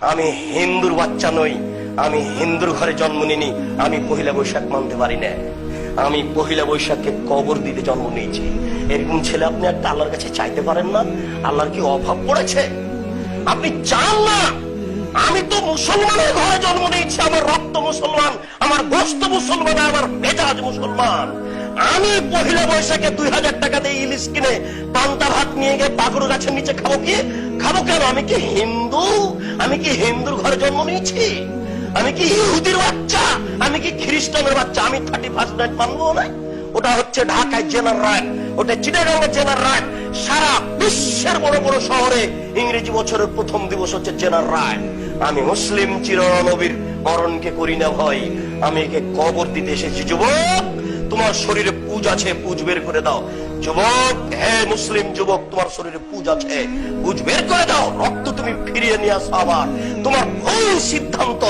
আমি হিন্দুর বাচ্চা নই, আমি হিন্দুর ঘরে জন্ম নিনি আমি পহিলা বৈশাখ মানতে পারি না। আমি পহিলা বৈশাখকে কবর দিতে জন্ম নিয়েছি। এরকম ছেলে আপনি একটা আল্লাহর কাছে চাইতে পারেন না? আল্লাহর কি অভাব পড়েছে? আপনি চান না? আমি তো মুসলমানের ঘরে জন্ম নিয়েছি, আমার রক্ত মুসলমান, আমার গোস্ত মুসলমান, আমার মেজাজ মুসলমান। আমি পহিলা বৈশাখে দুই হাজার টাকা দিয়ে ইলিশ কিনে পান্তা ভাত নিয়ে গিয়ে পাগর গাছের নিচে খাব কি? খাব কেন? আমি কি হিন্দু? আমি কি হিন্দুর ঘরে জন্ম নিয়েছি? আমি কি ইহুদির বাচ্চা? আমি কি খ্রিস্টানের বাচ্চা? আমি থার্টি ফার্স্ট নাইট মানবো না? ওটা হচ্ছে ঢাকায় জেনার রায়। ওটা চিটাগাঙ্গের জেনার রায়। সারা বিশ্বের বড় বড় শহরে ইংরেজি বছরের প্রথম দিবস হচ্ছে জেনার রায়। আমি মুসলিম চিরনবীর মরণকে করি না ভয় আমি একে কবর দিতে এসেছি, যুবক। তোমার শরীরে পুজ আছে, পুজ বের করে দাও। যুবক, হে মুসলিম যুবক, তোমার শরীরে পুজ আছে, পুজ বের করে দাও। রক্ত তুমি ফিরিয়ে নিয়ে আসো আবার। তোমার ভুল সিদ্ধান্ত